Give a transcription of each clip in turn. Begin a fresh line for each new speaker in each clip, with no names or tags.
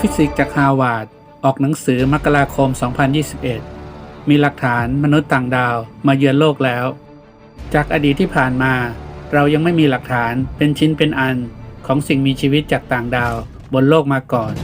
ฟิสิกส์จากฮาวาดออกหนังสือมกราคม 2021 มีหลักฐานมนุษย์ต่างดาวมาเยือนโลกแล้ว จากอดีตที่ผ่านมา เรายังไม่มีหลักฐานเป็นชิ้นเป็นอันของสิ่งมีชีวิตจากต่างดาวบนโลกมาก่อน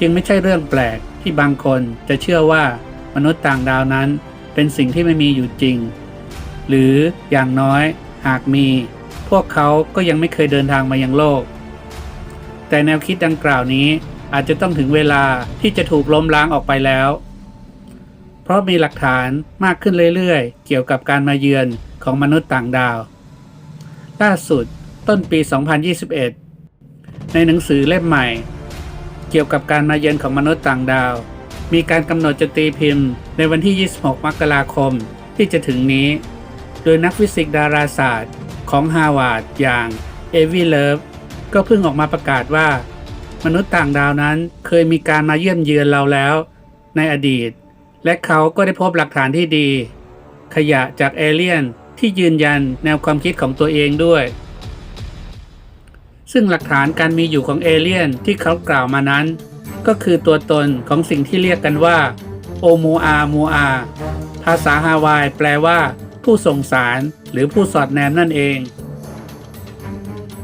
จึงไม่ใช่เรื่องแปลกที่บางคนจะเชื่อว่ามนุษย์ต่างดาวนั้นเป็นสิ่งที่ไม่มีอยู่จริง หรืออย่างน้อยหากมี พวกเขาก็ยังไม่เคยเดินทางมายังโลก แต่แนวคิดดังกล่าวนี้ อาจจะต้องถึงเวลาที่จะถูกล้มล้างออกไปแล้ว เพราะมีหลักฐานมากขึ้นเรื่อยๆ เกี่ยวกับการมาเยือนของมนุษย์ต่างดาว ล่าสุดต้นปี 2021 ในหนังสือเล่มใหม่ เกี่ยวกับการมาเยือนของมนุษย์ต่างดาว มีการกำหนดจะตีพิมพ์ ในวันที่ 26 มกราคมที่จะถึงนี้ โดยนักฟิสิกส์ดาราศาสตร์ของฮาวาดอย่างเอวีเลิฟก็เพิ่งออกมาประกาศว่า มนุษย์ต่างดาวนั้นเคยมีการมาเยี่ยมเยือนเราแล้ว ในอดีต และเขาก็ได้พบหลักฐานที่ดี ขยะจากเอเลี่ยนที่ยืนยันแนวความคิดของตัวเองด้วย ซึ่งหลักฐานการมีอยู่ของเอเลี่ยนที่เขากล่าวมานั้น ก็คือตัวตนของสิ่งที่เรียกกันว่าโอมูอามูอา ภาษาฮาวายแปลว่า ผู้ส่งสารหรือผู้สอดแนมนั่นเอง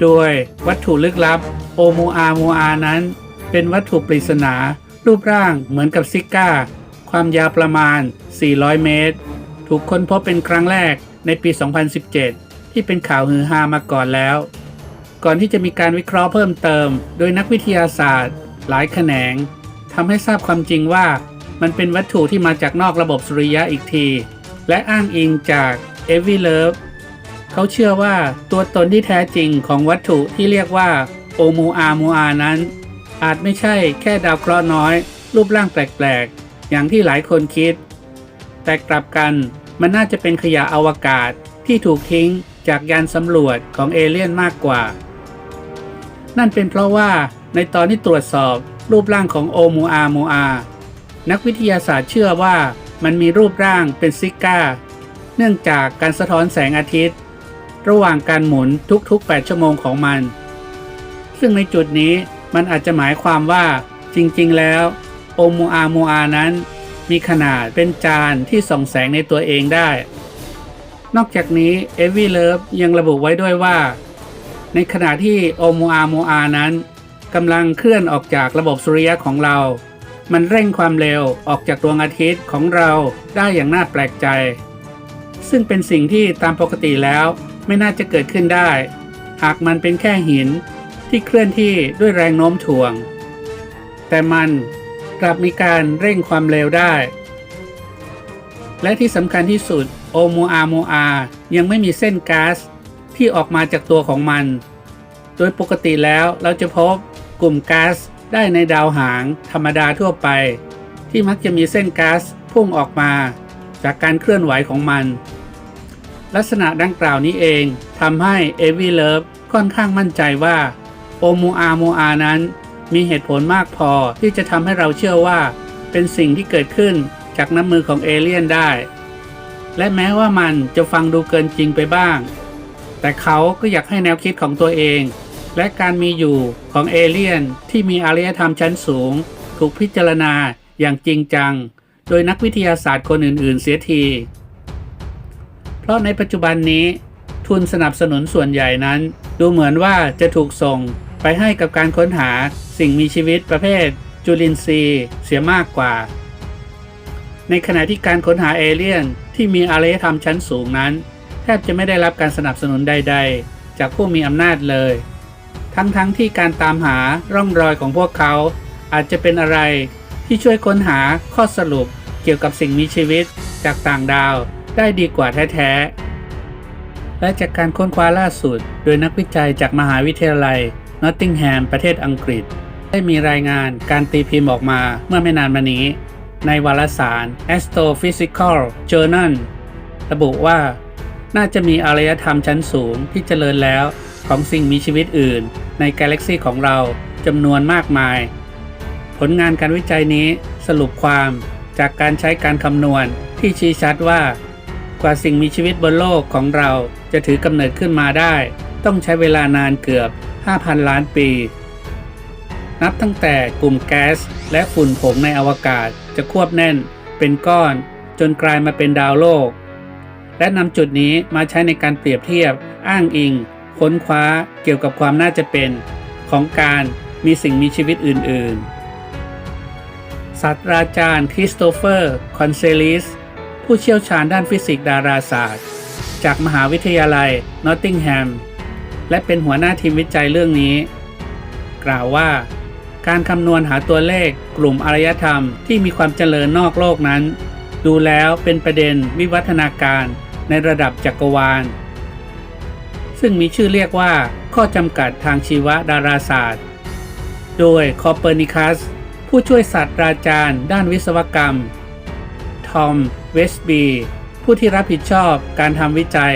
โดยวัตถุลึกลับโอมูอามูอานั้น เป็นวัตถุปริศนา รูปร่างเหมือนกับซิก้า ความยาวประมาณ 400 เมตร ถูกค้นพบเป็นครั้งแรกในปี 2017 ที่เป็นข่าวฮือฮามาก่อนแล้ว ก่อนที่จะมีการวิเคราะห์เพิ่มเติม โดยนักวิทยาศาสตร์ หลายแขนงทำให้ทราบความจริงว่ามันเป็นวัตถุที่มาจากนอกระบบสุริยะอีกที และอ้างอิงจากเอวิเลิฟ เขาเชื่อว่าตัวตนที่แท้จริงของวัตถุที่เรียกว่าโอมูอามูอานั้น อาจไม่ใช่แค่ดาวเคราะห์น้อย รูปร่างแปลกๆ อย่างที่หลายคนคิด แต่กลับกันมันน่าจะเป็นขยะอวกาศที่ถูกทิ้งจากยานสำรวจของเอเลี่ยนมากกว่า นั่นเป็นเพราะว่าในตอนที่ตรวจสอบรูปร่างของโอมูอามูอา นักวิทยาศาสตร์เชื่อว่ามันมีรูปร่างเป็นซิก้า เนื่องจากการสะท้อนแสงอาทิตย์ ระหว่างการหมุนทุกๆ 8 ชั่วโมงของมัน ซึ่งในจุดนี้มันอาจจะหมายความว่าจริงๆ แล้ว โอมูอามูอานั้น มีขนาดเป็นจานที่ส่องแสงในตัวเองได้ นอกจากนี้เอวีเลิฟยังระบุไว้ด้วยว่า ในขณะที่โอมูอามูอานั้นกำลังเคลื่อนออกจากระบบสุริยะของเรา มันเร่งความเร็วออกจากดวงอาทิตย์ของเราได้อย่างน่าแปลกใจ ซึ่งเป็นสิ่งที่ตามปกติแล้ว ไม่น่าจะเกิดขึ้นได้ หากมันเป็นแค่หินที่เคลื่อนที่ด้วยแรงโน้มถ่วง แต่มันกลับมีการเร่งความเร็วได้ และที่สำคัญที่สุดโอโมอาโมอายังไม่มีเส้นก๊าซที่ออกมาจากตัวของมัน โดยปกติแล้วเราจะพบกลุ่มก๊าซได้ในดาวหางธรรมดาทั่วไป ที่มักจะมีเส้นก๊าซพุ่งออกมา จากการเคลื่อนไหวของมัน ลักษณะดังกล่าวนี้เองทำให้เอวีเลิฟค่อนข้างมั่นใจว่าโอมูอาโมอานั้น มีเหตุผลมากพอที่จะทำให้เราเชื่อว่า เป็นสิ่งที่เกิดขึ้นจากน้ำมือของเอเลี่ยนได้ และแม้ว่ามันจะฟังดูเกินจริงไปบ้าง แต่เขาก็อยากให้แนวคิดของตัวเอง และการมีอยู่ของเอเลี่ยนที่มีอารยธรรมชั้นสูง ถูกพิจารณาอย่างจริงจัง โดยนักวิทยาศาสตร์คนอื่น ๆ เสียที เพราะในปัจจุบันนี้ ทุนสนับสนุนส่วนใหญ่นั้น ดูเหมือนว่าจะถูกส่งไปให้กับการค้นหาสิ่งมีชีวิตประเภท จุลินทรีย์เสียมากกว่า ในขณะที่การค้นหาเอเลี่ยนที่มีอารยธรรมชั้นสูงนั้น แทบจะไม่ได้รับการสนับสนุนใด ๆ จากผู้มีอำนาจเลย ทั้งๆทที่การตามหาร่องรอยของพวกเขา อาจจะเป็นอะไรที่ช่วยค้นหาข้อสรุปเกี่ยวกับสิ่งมีชีวิตจากต่างดาว ได้ดีกว่าแท้ๆ และจากการค้นคว้าล่าสุด โดยนักวิจัยจากมหาวิทยาลัยนอตติงแฮมประเทศอังกฤษ ได้มีรายงานการตีพิมพ์ออกมาเมื่อไม่นานมานี้ ในวารสาร Astrophysical Journal ระบุว่า น่าจะมีอารยธรรมชั้นสูงที่เจริญแล้วของสิ่งมีชีวิตอื่น ในกาแล็กซีของเราจำนวนมากมาย ผลงานการวิจัยนี้สรุปความจากการใช้การคำนวณที่ชี้ชัดว่า กว่าสิ่งมีชีวิตบนโลกของเราจะถือกำเนิดขึ้นมาได้ ต้องใช้เวลานานเกือบ 5,000 ล้านปี นับตั้งแต่กลุ่มแก๊สและฝุ่นผงในอวกาศจะควบแน่นเป็นก้อน จนกลายมาเป็นดาวโลก และนำจุดนี้มาใช้ในการเปรียบเทียบ อ้างอิง ค้นคว้าเกี่ยวกับความน่าจะเป็น ของการมีสิ่งมีชีวิตอื่น ๆ ศาสตราจารย์คริสโตเฟอร์ คอนเซลิส ผู้เชี่ยวชาญด้านฟิสิกส์ดาราศาสตร์ จากมหาวิทยาลัยนอตติงแฮม และเป็นหัวหน้าทีมวิจัยเรื่องนี้ กล่าวว่า การคำนวณหาตัวเลขกลุ่มอารยธรรมที่มีความเจริญนอกโลกนั้น ดูแล้วเป็นประเด็นวิวัฒนาการในระดับจักรวาล ซึ่งมีชื่อเรียกว่า ข้อจำกัดทางชีวดาราศาสตร์ โดยคอเปอร์นิคัส ผู้ช่วยศาสตราจารย์ ด้านวิศวกรรม ทอม เวสบี ผู้ที่รับผิดชอบการทำวิจัย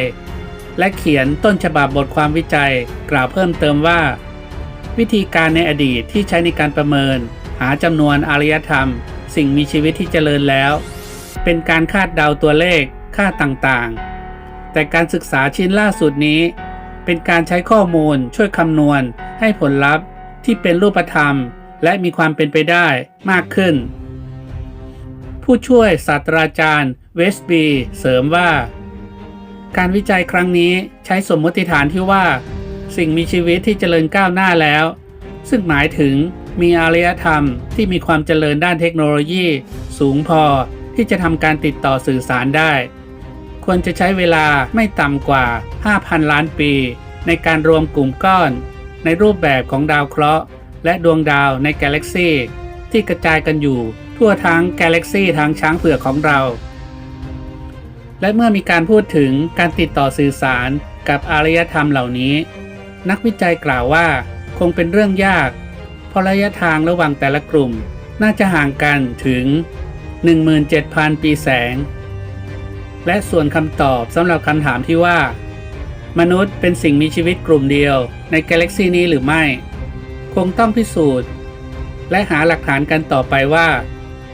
และเขียนต้นฉบับบทความวิจัย กล่าวเพิ่มเติมว่า วิธีการในอดีตที่ใช้ในการประเมิน หาจำนวนอารยธรรม สิ่งมีชีวิตที่เจริญแล้ว เป็นการคาดเดาตัวเลขค่าต่างๆ แต่การศึกษาชิ้นล่าสุดนี้ เป็นการใช้ข้อมูลช่วยคำนวณให้ผลลัพธ์ที่เป็นรูปธรรม และมีความเป็นไปได้มากขึ้น ผู้ช่วยศาสตราจารย์เวสบีเสริมว่า การวิจัยครั้งนี้ใช้สมมติฐานที่ว่า สิ่งมีชีวิตที่เจริญก้าวหน้าแล้ว ซึ่งหมายถึงมีอารยธรรมที่มีความเจริญด้านเทคโนโลยี สูงพอที่จะทำการติดต่อสื่อสารได้ ควรจะใช้เวลาไม่ต่ำกว่า 5,000 ล้านปี ในการรวมกลุ่มก้อน ในรูปแบบของดาวเคราะห์ และดวงดาวในกาแล็กซีที่กระจายกันอยู่ ทั่วทั้งกาแล็กซีทางช้างเผือกของเรา และเมื่อมีการพูดถึงการติดต่อสื่อสารกับอารยธรรมเหล่านี้ นักวิจัยกล่าวว่าคงเป็นเรื่องยากเพราะระยะทางระหว่างแต่ละกลุ่มน่าจะห่างกันถึง 17,000 ปีแสง และส่วนคำตอบสำหรับคำถามที่ว่า มนุษย์เป็นสิ่งมีชีวิตกลุ่มเดียวในกาแล็กซีนี้หรือไม่ คงต้องพิสูจน์ และหาหลักฐานกันต่อไปว่า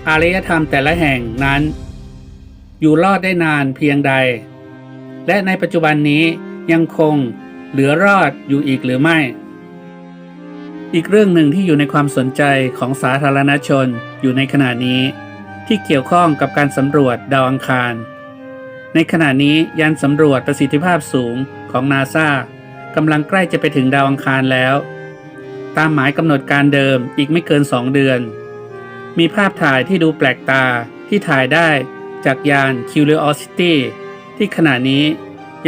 อารยธรรมแต่ละแห่งนั้น อยู่รอดได้นานเพียงใด และในปัจจุบันนี้ยังคงเหลือรอดอยู่อีกหรือไม่ อีกเรื่องหนึ่งที่อยู่ในความสนใจของสาธารณชนอยู่ในขณะนี้ ที่เกี่ยวข้องกับการสำรวจดาวอังคาร ในขณะนี้ยานสำรวจประสิทธิภาพสูงของนาซากำลังใกล้จะไปถึงดาวอังคารแล้ว ตามหมายกำหนดการเดิมอีกไม่เกิน 2 เดือน มีภาพถ่ายที่ดูแปลกตาที่ถ่ายได้จากยาน Curiosity ที่ขณะนี้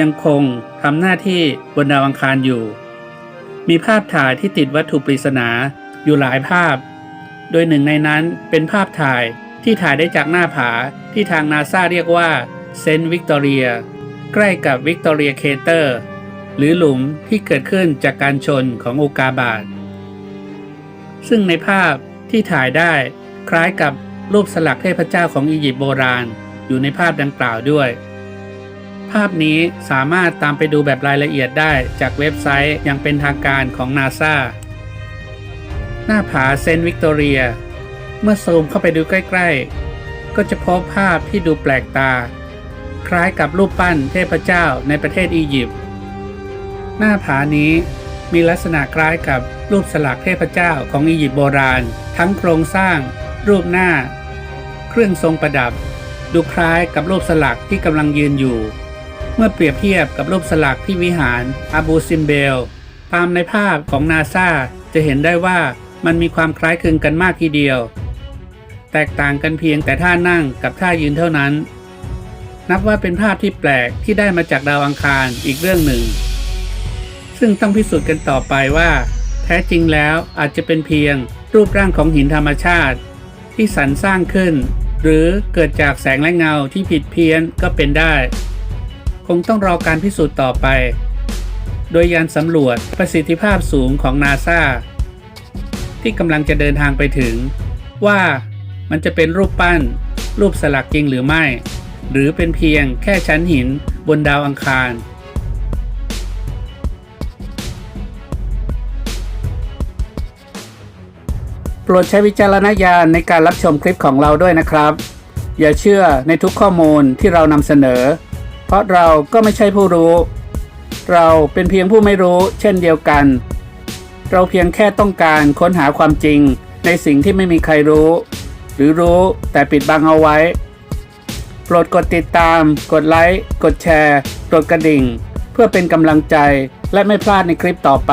ยังคงทำหน้าที่บนดาวอังคารอยู่ มีภาพถ่ายที่ติดวัตถุปริศนาอยู่หลายภาพ โดยหนึ่งในนั้นเป็นภาพถ่ายที่ถ่ายได้จากหน้าผาที่ทางนาซาเรียกว่าเซนต์วิกตอเรียใกล้กับวิกตอเรียเคเตอร์หรือหลุมที่เกิดขึ้นจากการชนของโอกาบาตซึ่งในภาพที่ถ่ายได้ คล้ายกับรูปสลักเทพเจ้าของอียิปต์โบราณ อยู่ในภาพดังกล่าวด้วย ภาพนี้สามารถตามไปดูแบบรายละเอียดได้จากเว็บไซต์อย่างเป็นทางการของนาซาหน้าผาเซนต์วิกตอเรีย เมื่อซูมเข้าไปดูใกล้ๆ ก็จะพบภาพที่ดูแปลกตา คล้ายกับรูปปั้นเทพเจ้าในประเทศอียิปต์ หน้าผานี้มีลักษณะคล้ายกับรูปสลักเทพเจ้าของอียิปต์โบราณ ทั้งโครงสร้าง รูปหน้า เครื่องทรงประดับ ดูคล้ายกับรูปสลักที่กำลังยืนอยู่ เมื่อเปรียบเทียบกับรูปสลักที่วิหารอาบูซิมเบล ตามในภาพของนาซาจะเห็นได้ว่ามันมีความคล้ายคลึงกันมากทีเดียว แตกต่างกันเพียงแต่ท่านั่งกับท่ายืนเท่านั้น นับว่าเป็นภาพที่แปลกที่ได้มาจากดาวอังคารอีกเรื่องหนึ่ง ซึ่งต้องพิสูจน์กันต่อไปว่า แท้จริงแล้วอาจจะเป็นเพียงรูปร่างของหินธรรมชาติ ที่สรรสร้างขึ้น หรือเกิดจากแสงและเงาที่ผิดเพี้ยนก็เป็นได้ คงต้องรอการพิสูจน์ต่อไป โดยยานสำรวจประสิทธิภาพสูงของนาซาที่กำลังจะเดินทางไปถึง ว่ามันจะเป็นรูปปั้น รูปสลักจริงหรือไม่ หรือเป็นเพียงแค่ชั้นหินบนดาวอังคาร โปรดใช้วิจารณญาณในการรับชมคลิปของเราด้วยนะครับ อย่าเชื่อในทุกข้อมูลที่เรานำเสนอ เพราะเราก็ไม่ใช่ผู้รู้ เราเป็นเพียงผู้ไม่รู้เช่นเดียวกัน เราเพียงแค่ต้องการค้นหาความจริงในสิ่งที่ไม่มีใครรู้ หรือรู้แต่ปิดบังเอาไว้ โปรดกดติดตาม กดไลค์กดแชร์กดกระดิ่ง เพื่อเป็นกำลังใจและไม่พลาดในคลิปต่อไป